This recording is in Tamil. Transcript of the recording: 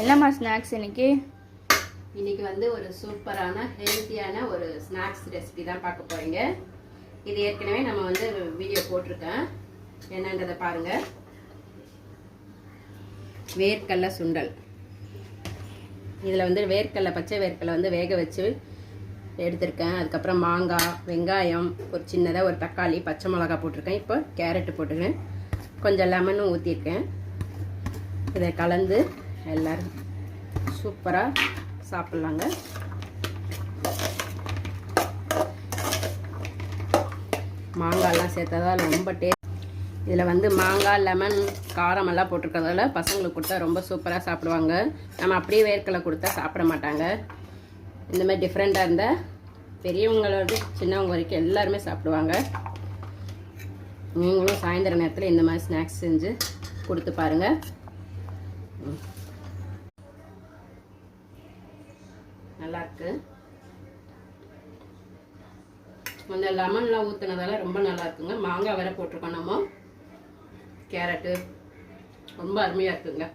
என்னம்மா ஸ்நாக்ஸ் இன்னைக்கு? இன்னைக்கு வந்து ஒரு சூப்பரான ஹெல்த்தியான ஒரு ஸ்நாக்ஸ் ரெசிபி தான் பார்க்க போறீங்க. இது ஏற்கனவே நம்ம வந்து வீடியோ போட்டிருக்கேன். என்னன்றதை பாருங்க. வேர்க்கடலை சுண்டல். இதில் வந்து வேர்க்கடலை பச்சை வேர்க்கடலை வந்து வேக வச்சு எடுத்திருக்கேன். அதுக்கப்புறம் மாங்காய் வெங்காயம் ஒரு சின்னதாக ஒரு தக்காளி பச்சை மிளகா போட்டிருக்கேன். இப்போ கேரட்டு போட்டுருக்கேன் கொஞ்சம் லெமனும் ஊற்றிருக்கேன் இதை கலந்து எல்லோரும் சூப்பராக சாப்பிட்லாங்க. மாங்காய்லாம் சேர்த்ததால் ரொம்ப டேஸ்ட். இதில் வந்து மாங்காய் லெமன் காரமெல்லாம் போட்டிருக்கிறதால பசங்களுக்கு கொடுத்தா ரொம்ப சூப்பராக சாப்பிடுவாங்க. நம்ம அப்படியே வேர்க்கலை கொடுத்தா சாப்பிட மாட்டாங்க. இந்த மாதிரி டிஃப்ரெண்ட்டாக இருந்தால் பெரியவங்களோட சின்னவங்க வரைக்கும் எல்லாருமே சாப்பிடுவாங்க. நீங்களும் சாயந்தர நேரத்தில் இந்த மாதிரி ஸ்நாக்ஸ் செஞ்சு கொடுத்து பாருங்கள் நல்லா இருக்கு கொஞ்சம் லெமன்லாம் ஊற்றுனதால ரொம்ப நல்லா இருக்குங்க மாங்காய் வேற போட்டிருக்கோம் நம்ம. கேரட்டு. ரொம்ப அருமையாக இருக்குங்க.